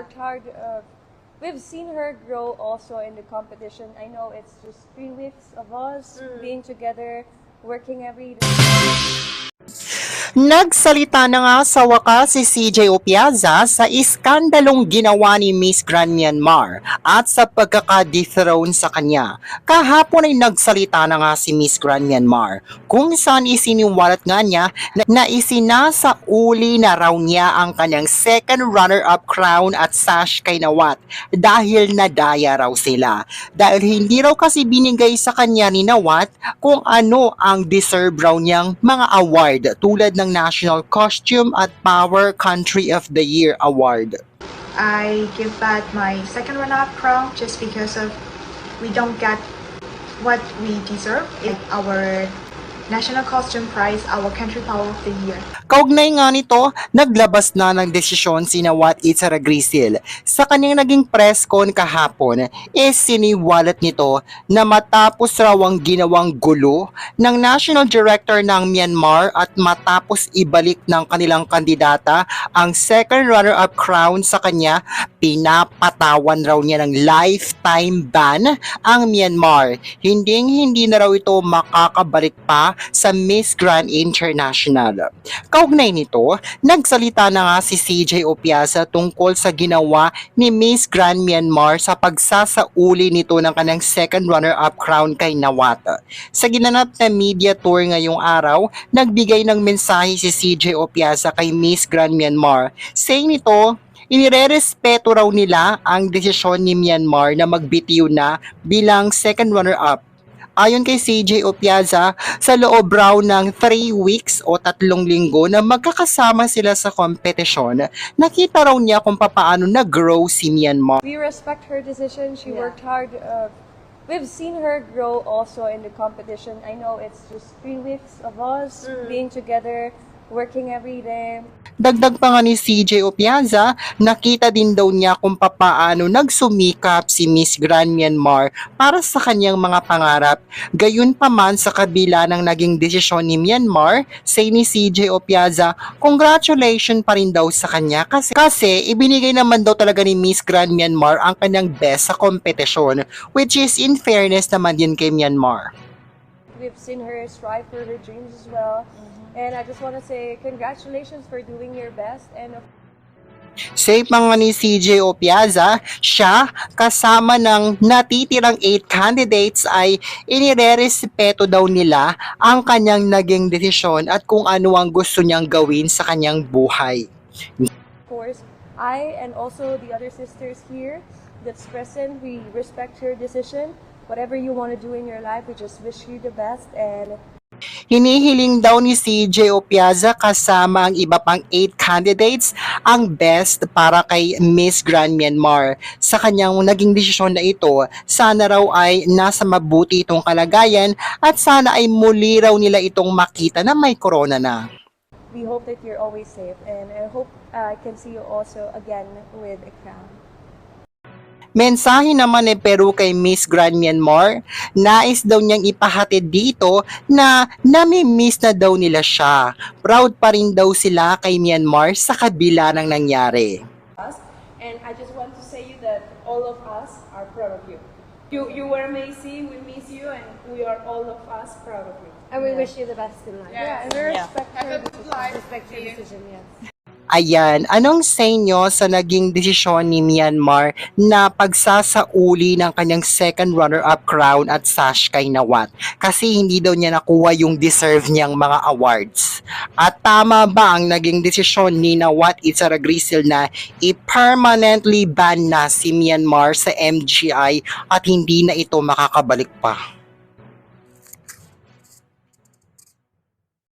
worked hard. Uh, we've seen her grow also in the competition. I know it's just three weeks of us being together, working every day. Nagsalita na nga sa wakas si CJ Opiaza sa iskandalong ginawa ni Miss Grand Myanmar at sa pagkaka-dethrone sa kanya. Kahapon ay nagsalita na nga si Miss Grand Myanmar kung saan isiniwalat nga niya na, na isinasa uli na raw niya ang kanyang second runner-up crown at sash kay Nawat dahil nadaya raw sila. Dahil hindi raw kasi binigay sa kanya ni Nawat kung ano ang deserve raw niyang mga award tulad ng National Costume at Power Country of the Year Award. I give back my second runner-up crown just because of we don't get what we deserve. in our national costume prize, our country power of the year. Kaugnay nga nito, naglabas na ng desisyon si Nawat Itzara Grisil. Sa kanyang naging press con kahapon, is siniwalat nito na matapos raw ang ginawang gulo ng National Director ng Myanmar at matapos ibalik ng kanilang kandidata ang second runner-up crown sa kanya, pinapatawan raw niya ng lifetime ban ang Myanmar. Hindi hindi na raw ito makakabalik pa sa Miss Grand International. Kaugnay nito, nagsalita na nga si CJ Opiasa tungkol sa ginawa ni Miss Grand Myanmar sa pagsasauli nito ng kanyang second runner-up crown kay Nawata. Sa ginanap na media tour ngayong araw, nagbigay ng mensahe si CJ Opiasa kay Miss Grand Myanmar. Saying nito, inirerespeto raw nila ang desisyon ni Myanmar na magbitiw na bilang second runner-up Ayon kay CJ Opiaza, sa loob raw ng 3 weeks o tatlong linggo na magkakasama sila sa kompetisyon, nakita raw niya kung papaano nag-grow si Myanmar. We respect her decision. She Yeah. worked hard. Uh, we've seen her grow also in the competition. I know it's just three weeks of us being together, working every day. Dagdag pa nga ni CJ Opiaza, nakita din daw niya kung papaano nagsumikap si Miss Grand Myanmar para sa kanyang mga pangarap. Gayun pa man sa kabila ng naging desisyon ni Myanmar, say ni CJ Opiaza, congratulations pa rin daw sa kanya kasi, kasi ibinigay naman daw talaga ni Miss Grand Myanmar ang kanyang best sa kompetisyon, which is in fairness naman din kay Myanmar. We've seen her strive for her dreams as well. And I just want to say congratulations for doing your best. And of Say pa nga ni CJ Opiaza, siya kasama ng natitirang 8 candidates ay inirerespeto daw nila ang kanyang naging desisyon at kung ano ang gusto niyang gawin sa kanyang buhay. course, I and also the other sisters here that's present, we respect your decision. Whatever you want to do in your life, we just wish you the best. And Hinihiling daw ni CJ Opiaza kasama ang iba pang 8 candidates ang best para kay Miss Grand Myanmar. Sa kanyang naging desisyon na ito, sana raw ay nasa mabuti itong kalagayan at sana ay muli raw nila itong makita na may corona na. we hope that you're always safe. And I hope uh, I can see you also again with a crown. Mensahe naman ni Peru kay Miss Grand Myanmar, nais daw niyang ipahatid dito na nami-miss na daw nila siya. Proud pa rin daw sila kay Myanmar sa kabila ng nangyari. And I just want to say you that all of us are proud of you. You you were amazing. We miss you, and we are all of us proud of you. And we wish you the best in life. Yeah, and we respect Have her a good decision. life. Respect your decision, yes. Ayan, anong say nyo sa naging desisyon ni Myanmar na pagsasauli ng kanyang second runner-up crown at sash kay Nawat? Kasi hindi daw niya nakuha yung deserve niyang mga awards. At tama ba ang naging desisyon ni Nawat Itzara Grisil na i-permanently ban na si Myanmar sa MGI at hindi na ito makakabalik pa?